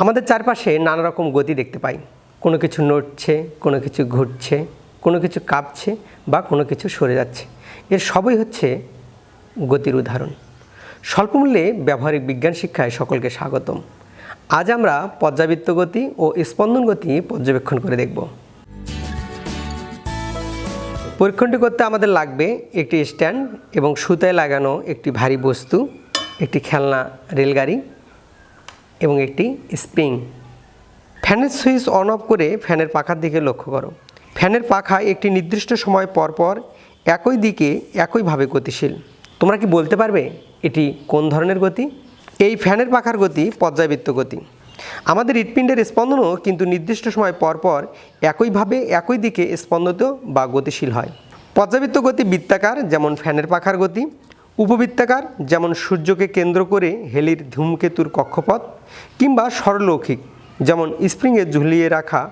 আমাদের চারপাশে নানা রকম গতি দেখতে পাই। কোনো কিছু নড়ছে, কোনো কিছু ঘুরছে, কোনো কিছু কাঁপছে বা কোনো কিছু সরে যাচ্ছে। এর সবই হচ্ছে গতির উদাহরণ। স্বল্পমূল্যে ব্যবহারিক বিজ্ঞান শিক্ষায় সকলকে স্বাগতম। আজ আমরা পর্যাবৃত্ত গতি ও স্পন্দন গতি পর্যবেক্ষণ করে দেখব। পরীক্ষণটি করতে আমাদের লাগবে একটি স্ট্যান্ড এবং সুতায় লাগানো একটি ভারী বস্তু, একটি খেলনা, রেলগাড়ি এবং একটি স্প্রিং। ফ্যানের সুইচ অন অফ করে ফ্যানের পাখার দিকে লক্ষ্য করো। ফ্যানের পাখা একটি নির্দিষ্ট সময় পর পর একই দিকে একইভাবে গতিশীল। তোমরা কি বলতে পারবে এটি কোন ধরনের গতি? এই ফ্যানের পাখার গতি পর্যাবৃত্ত গতি। আমাদের হৃৎপিণ্ডের স্পন্দনও কিন্তু নির্দিষ্ট সময় পর পর একইভাবে একই দিকে স্পন্দিত বা গতিশীল হয়। পর্যাবৃত্ত গতি বৃত্তাকার, যেমন ফ্যানের পাখার গতি উপবৃত্তাকার, যেমন সূর্যকে কেন্দ্র করে হেলির ধূমকেতুর কক্ষপথ, কিংবা সরলৌকিক যেমন স্প্রিংয়ে ঝুলিয়ে রাখা,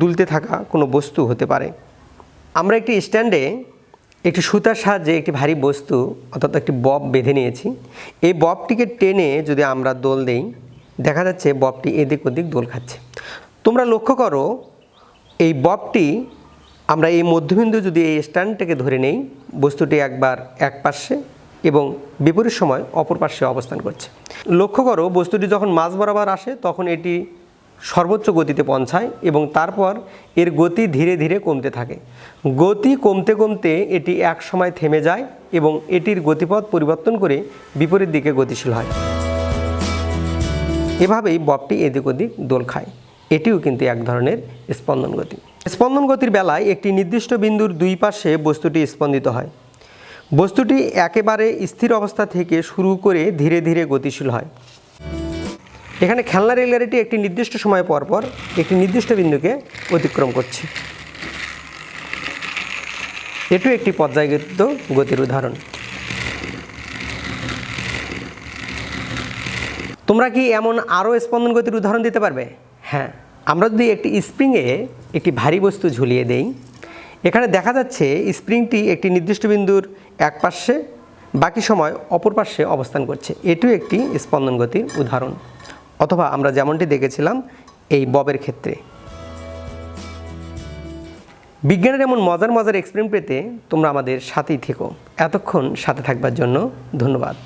দুলতে থাকা কোনো বস্তু হতে পারে। আমরা একটি স্ট্যান্ডে একটি সুতার সাহায্যে একটি ভারী বস্তু, অর্থাৎ একটি বব বেঁধে নিয়েছি। এই ববটিকে টেনে যদি আমরা দোল দেই, দেখা যাচ্ছে ববটি এদিক ওদিক দোল খাচ্ছে। তোমরা লক্ষ্য করো, এই ববটি, আমরা এই মধ্যবিন্দু যদি এই স্ট্যান্ডটাকে ধরে নেই, বস্তুটি একবার এক পাশে এবং বিপরীত সময় অপর পাশে অবস্থান করছে। লক্ষ্য করো, বস্তুটি যখন মাঝ বরাবর আসে, তখন এটি সর্বোচ্চ গতিতে পৌঁছায় এবং তারপর এর গতি ধীরে ধীরে কমতে থাকে। গতি কমতে কমতে এটি এক সময় থেমে যায় এবং এটির গতিপথ পরিবর্তন করে বিপরীত দিকে গতিশীল হয়। এভাবেই ববটি এদিক ওদিক দোল খায়। এটিও কিন্তু এক ধরনের স্পন্দন গতি। স্পন্দন গতির বেলায় একটি নির্দিষ্ট বিন্দুর দুই পাশে বস্তুটি স্পন্দিত হয়। বস্তুটি একেবারে স্থির অবস্থা থেকে শুরু করে ধীরে ধীরে গতিশীল হয়। এখানে খেলনা রেলগাড়িটি একটি নির্দিষ্ট সময় পর পর একটি নির্দিষ্ট বিন্দুকে অতিক্রম করছে। এটিও একটি পর্যায়গত গতির উদাহরণ। তোমরা কি এমন আরও স্পন্দন গতির উদাহরণ দিতে পারবে? হ্যাঁ আমরা যদি একটি স্প্রিংয়ে একটি ভারী বস্তু ঝুলিয়ে দেই, এখানে দেখা যাচ্ছে স্প্রিংটি একটি নির্দিষ্ট বিন্দুর এক পার্শ্বে, বাকি সময় অপর পার্শ্বে অবস্থান করছে। এটিও একটি স্পন্দন গতির উদাহরণ। অথবা আমরা যেমনটি দেখেছিলাম, এই ববের ক্ষেত্রে। বিজ্ঞানের এমন মজার মজার এক্সপেরিমেন্ট পেতে তোমরা আমাদের সাথেই থেকো। এতক্ষণ সাথে থাকবার জন্য ধন্যবাদ।